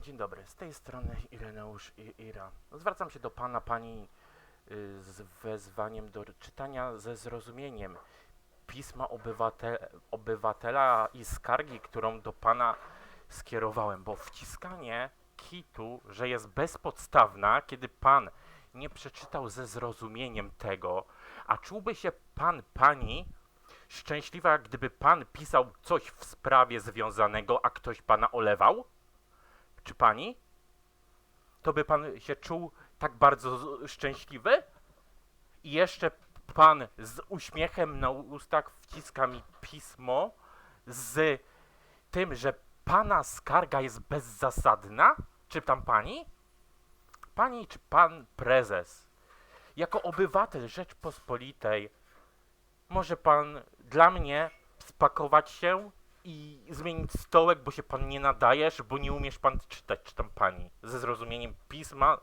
Dzień dobry, z tej strony Ireneusz I- Ira. Zwracam się do pana, pani y, z wezwaniem do czytania ze zrozumieniem pisma obywate, obywatela i skargi, którą do pana skierowałem, bo wciskanie kitu, że jest bezpodstawna, kiedy pan nie przeczytał ze zrozumieniem tego, a czułby się pan, pani szczęśliwa, gdyby pan pisał coś w sprawie związanego, a ktoś pana olewał? Czy pani? To by pan się czuł tak bardzo szczęśliwy? I jeszcze pan z uśmiechem na ustach wciska mi pismo z tym, że pana skarga jest bezzasadna? Czy tam pani? Pani czy pan prezes? Jako obywatel Rzeczpospolitej może pan dla mnie spakować się i zmienić stołek, bo się pan nie nadajesz, bo nie umiesz pan czytać, czy tam pani, ze zrozumieniem pisma,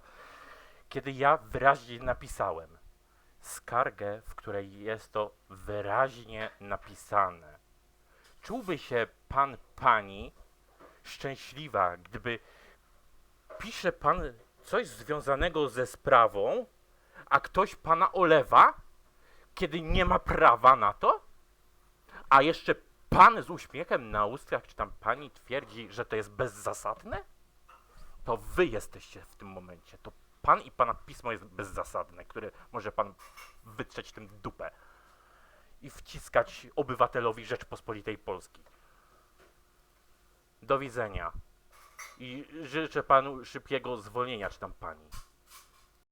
kiedy ja wyraźnie napisałem skargę, w której jest to wyraźnie napisane. Czułby się pan, pani szczęśliwa, gdyby pisze pan coś związanego ze sprawą, a ktoś pana olewa, kiedy nie ma prawa na to? A jeszcze pan z uśmiechem na ustach, czy tam pani twierdzi, że to jest bezzasadne? To wy jesteście w tym momencie. To pan i pana pismo jest bezzasadne, które może pan wytrzeć tym dupę i wciskać obywatelowi Rzeczpospolitej Polskiej. Do widzenia. I życzę panu szybkiego zwolnienia, czy tam pani.